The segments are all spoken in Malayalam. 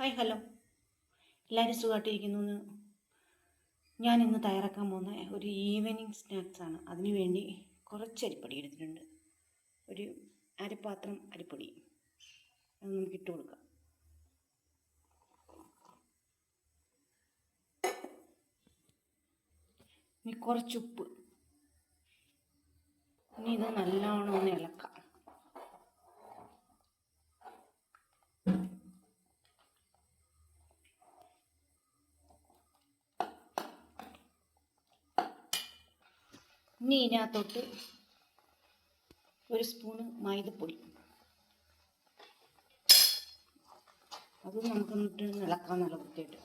Hi hello. എല്ലാവരും സുഖമായിട്ടിരിക്കുന്നു ഞാൻ ഇന്ന് തയ്യാറാക്കാൻ പോകുന്ന ഒരു ഈവനിങ് സ്നാക്സാണ്. അതിനുവേണ്ടി അതിനു വേണ്ടി കുറച്ച് അരിപ്പൊടി എടുത്തിട്ടുണ്ട്. ഒരു അരപ്പാത്രം അരിപ്പൊടി. അത് നമുക്ക് ഇട്ട് കൊടുക്കാം. ഇനി കുറച്ച് ഉപ്പ്. ഇനി ഇത് നല്ലോണം ഒന്ന് ഇളക്കാം ഇനി ഇതിനകത്തോട്ട് ഒരു സ്പൂണ് മൈദപ്പൊടി. അത് നമുക്ക് എന്നിട്ട് ഇളക്കാൻ നല്ല വൃത്തിയായിട്ട്.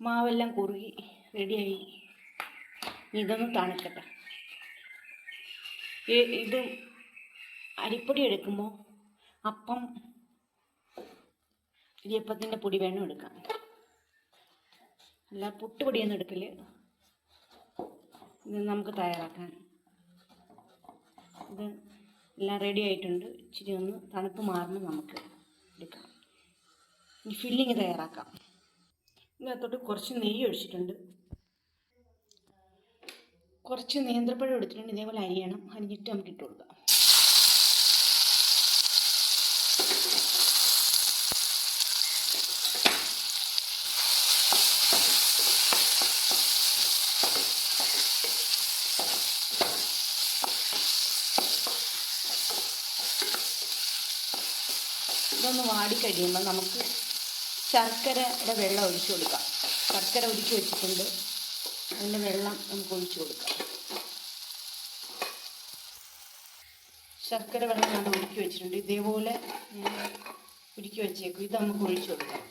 മാവെല്ലാം കുറുകി റെഡിയായി. ഇതൊന്ന് തണുക്കട്ടെ. ഇത് അരിപ്പൊടി എടുക്കുമ്പോൾ അപ്പം ഇടിയപ്പത്തിന്റെ പൊടി വേണം എടുക്കാൻ. അല്ല പുട്ടുപൊടിയൊന്നും എടുക്കൽ. ഇത് നമുക്ക് തയ്യാറാക്കാൻ. ഇത് എല്ലാം റെഡി ആയിട്ടുണ്ട്. ഇച്ചിരി ഒന്ന് തണുപ്പ് മാറുമ്പോൾ നമുക്ക് എടുക്കാം. ഇനി ഫില്ലിങ് തയ്യാറാക്കാം. ഇതിനകത്തോട്ട് കുറച്ച് നെയ്യ് ഒഴിച്ചിട്ടുണ്ട്. കുറച്ച് നേന്ത്രപ്പഴം എടുത്തിട്ടുണ്ട്. ഇതേപോലെ അരിയണം. അരിഞ്ഞിട്ട് നമുക്ക് ഇട്ട് കൊടുക്കാം. ഇതൊന്ന് വാടി കഴിയുമ്പോൾ നമുക്ക് ശർക്കരയുടെ വെള്ളം ഒഴിച്ചു കൊടുക്കാം. ശർക്കര ഒഴിച്ചു വെച്ചിട്ടുണ്ട്. അതിന്റെ വെള്ളം നമുക്ക് ഒഴിച്ചു കൊടുക്കാം. ശർക്കര വെള്ളം ഞാൻ ഒഴുക്കി വെച്ചിട്ടുണ്ട്. ഇതേപോലെ ഉരുക്കി വെച്ചേക്കും. ഇത് നമുക്ക് ഒഴിച്ചു കൊടുക്കാം.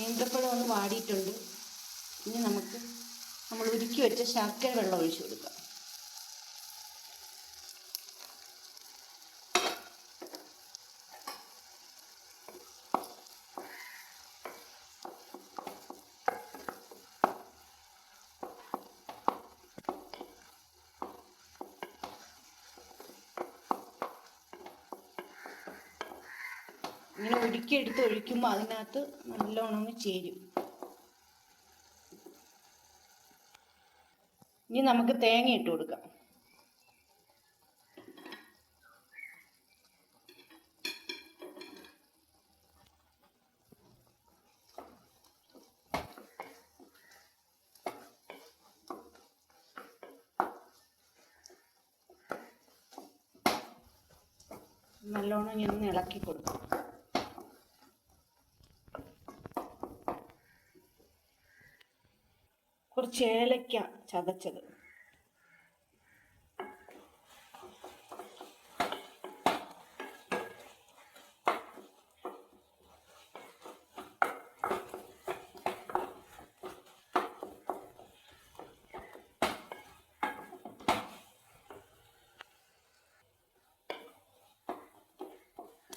നേന്ത്രപ്പഴം ഒന്ന് വാടിയിട്ടുണ്ട്. ഇനി നമുക്ക് നമ്മൾ ഉരുക്കി വെച്ച ശർക്കര വെള്ളം ഒഴിച്ചു കൊടുക്കാം. ഇങ്ങനെ എടുത്ത് ഒഴിക്കുമ്പോൾ അതിനകത്ത് നല്ലോണം ചേരും. ഇനി നമുക്ക് തേങ്ങ ഇട്ട് കൊടുക്കാം. നല്ലോണം ഇങ്ങനെ ഇളക്കി കൊടുക്കാം. കുറച്ച് ഏലക്ക ചതച്ചത്.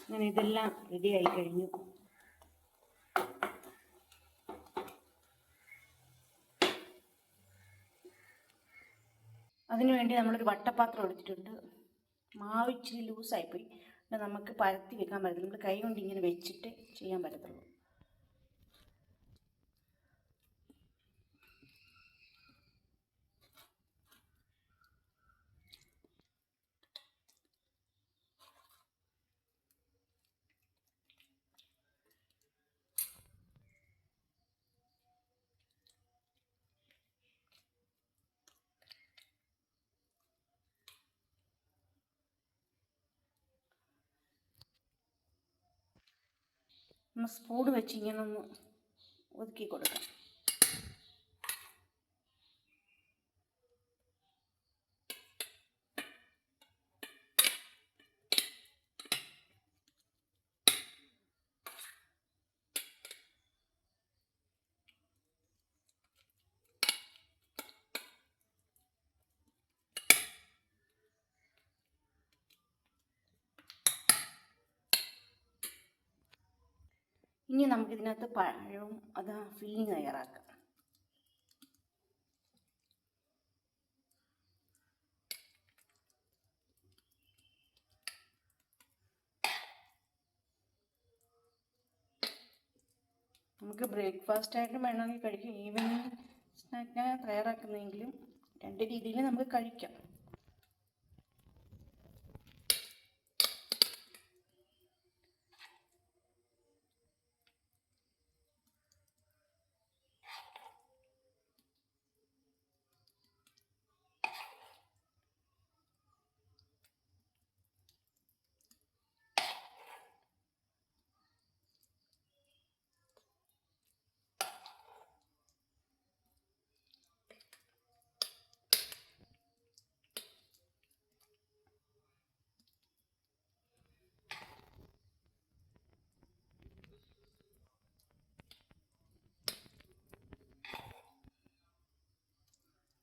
അങ്ങനെ ഇതെല്ലാം റെഡി ആയി കഴിഞ്ഞു. അതിനുവേണ്ടി നമ്മളൊരു വട്ടപാത്രം എടുത്തിട്ടുണ്ട്. മാവ് ഇച്ചിരി ലൂസായിപ്പോയി നമുക്ക് പരത്തി വെക്കാൻ പറ്റത്തില്ല. നമ്മൾ കൈ കൊണ്ട് ഇങ്ങനെ വെച്ചിട്ട് ചെയ്യാൻ പറ്റത്തുള്ളൂ. ഒന്ന് സ്പൂൺ വെച്ച് ഇങ്ങനെ ഒന്ന് ഒതുക്കി കൊടുക്കാം. ഇനി നമുക്ക് നമുക്കിതിനകത്ത് പഴവും അത് ഫില്ലിങ് തയ്യാറാക്കാം. നമുക്ക് ബ്രേക്ക്ഫാസ്റ്റ് ആയിട്ട് വേണമെങ്കിൽ കഴിക്കാം. ഈവനിങ് സ്നാക്കിനാണ് തയ്യാറാക്കുന്നതെങ്കിലും രണ്ട് രീതിയിൽ നമുക്ക് കഴിക്കാം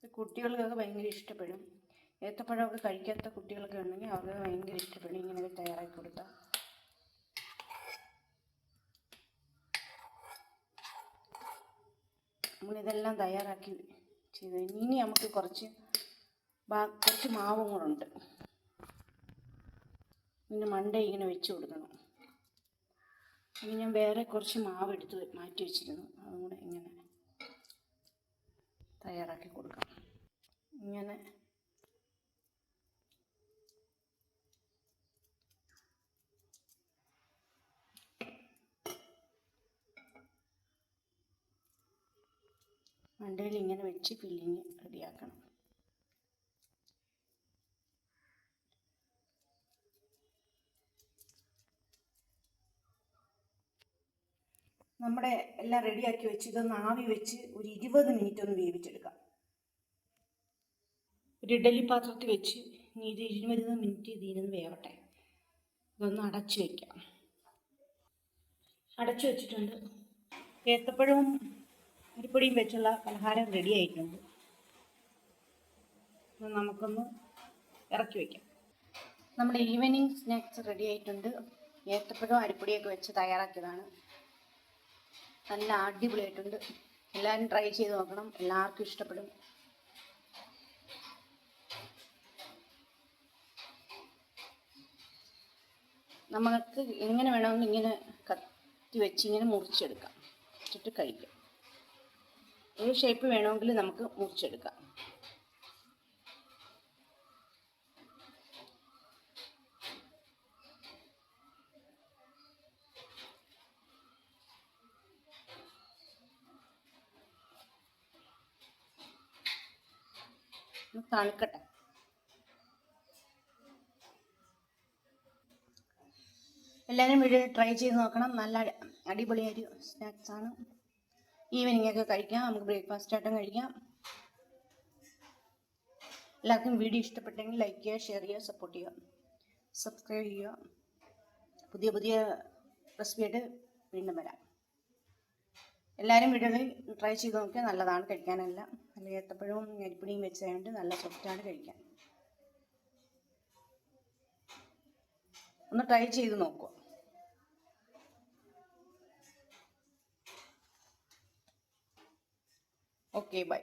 ഇത് കുട്ടികൾക്കൊക്കെ ഭയങ്കര ഇഷ്ടപ്പെടും. ഏത്തപ്പഴമൊക്കെ കഴിക്കാത്ത കുട്ടികളൊക്കെ ഉണ്ടെങ്കിൽ അവർക്ക് ഭയങ്കര ഇഷ്ടപ്പെടും. ഇങ്ങനെയൊക്കെ തയ്യാറാക്കി കൊടുത്താൽ നമ്മളിതെല്ലാം തയ്യാറാക്കി ചെയ്ത് ഇനി നമുക്ക് കുറച്ച് കുറച്ച് മാവും ഉണ്ട്. പിന്നെ മണ്ട ഇങ്ങനെ വെച്ച് കൊടുക്കണം. ഇനി ഞാൻ വേറെ കുറച്ച് മാവ് എടുത്ത് മാറ്റി വെച്ചിരുന്നു. അതും കൂടെ ഇങ്ങനെ തയ്യാറാക്കി കൊടുക്കാം. ഇങ്ങനെ. മണ്ടയിൽ ഇങ്ങനെ വെച്ച് ഫില്ലിങ് റെഡിയാക്കണം. നമ്മുടെ എല്ലാം റെഡിയാക്കി വെച്ച് ഇതൊന്ന് ആവി വെച്ച് ഒരു ഇരുപത് മിനിറ്റ് ഒന്ന് വേവിച്ചെടുക്കാം. ഒരു ഇഡലി പാത്രത്തിൽ വെച്ച് ഇത് ഇരുപത് മിനിറ്റ് ഇതിനൊന്ന് വേവട്ടെ. ഇതൊന്ന് അടച്ചു വയ്ക്കാം അടച്ചു വെച്ചിട്ടുണ്ട്. ഏത്തപ്പഴവും അരിപ്പൊടിയും വെച്ചുള്ള പലഹാരം റെഡി ആയിട്ടുണ്ട്. നമുക്കൊന്ന് ഇറക്കി വയ്ക്കാം നമ്മുടെ ഈവനിങ് സ്നാക്സ് റെഡി ആയിട്ടുണ്ട്. ഏത്തപ്പഴവും അരിപ്പൊടിയൊക്കെ വെച്ച് തയ്യാറാക്കിയതാണ്. നല്ല അടിപൊളിയായിട്ടുണ്ട്. എല്ലാവരും ട്രൈ ചെയ്ത് നോക്കണം. എല്ലാവർക്കും ഇഷ്ടപ്പെടും. നമ്മൾക്ക് എങ്ങനെ വേണമെങ്കിൽ ഇങ്ങനെ കത്തി വെച്ച് ഇങ്ങനെ മുറിച്ചെടുക്കാം. വെച്ചിട്ട് കഴിക്കാം. ഏത് ഷേപ്പ് വേണമെങ്കിൽ നമുക്ക് മുറിച്ചെടുക്കാം. തണുക്കട്ടെ. എല്ലാവരും വീട്ടിൽ ട്രൈ ചെയ്ത് നോക്കണം. നല്ല അടി- അടിപൊളിയൊരു ആണ്. ഈവനിങ് ഒക്കെ കഴിക്കാം. നമുക്ക് ബ്രേക്ക്ഫാസ്റ്റ് ആയിട്ടും കഴിക്കാം. എല്ലാവർക്കും വീഡിയോ ഇഷ്ടപ്പെട്ടെങ്കിൽ ലൈക്ക് ചെയ്യുക ഷെയർ ചെയ്യുക സപ്പോർട്ട് ചെയ്യുക. സബ്സ്ക്രൈബ് ചെയ്യുക. പുതിയ പുതിയ റെസിപ്പിയായിട്ട് വീണ്ടും വരാം. എല്ലാവരും വീടുകളിൽ ട്രൈ ചെയ്ത് നോക്കിയാൽ നല്ലതാണ്. കഴിക്കാനെല്ലാം. നല്ല ഏത്തപ്പഴവും അരിപ്പൊടിയും വെച്ചതുകൊണ്ട് നല്ല സോഫ്റ്റാണ് കഴിക്കാൻ. ഒന്ന് ട്രൈ ചെയ്ത് നോക്കുക. Okay bye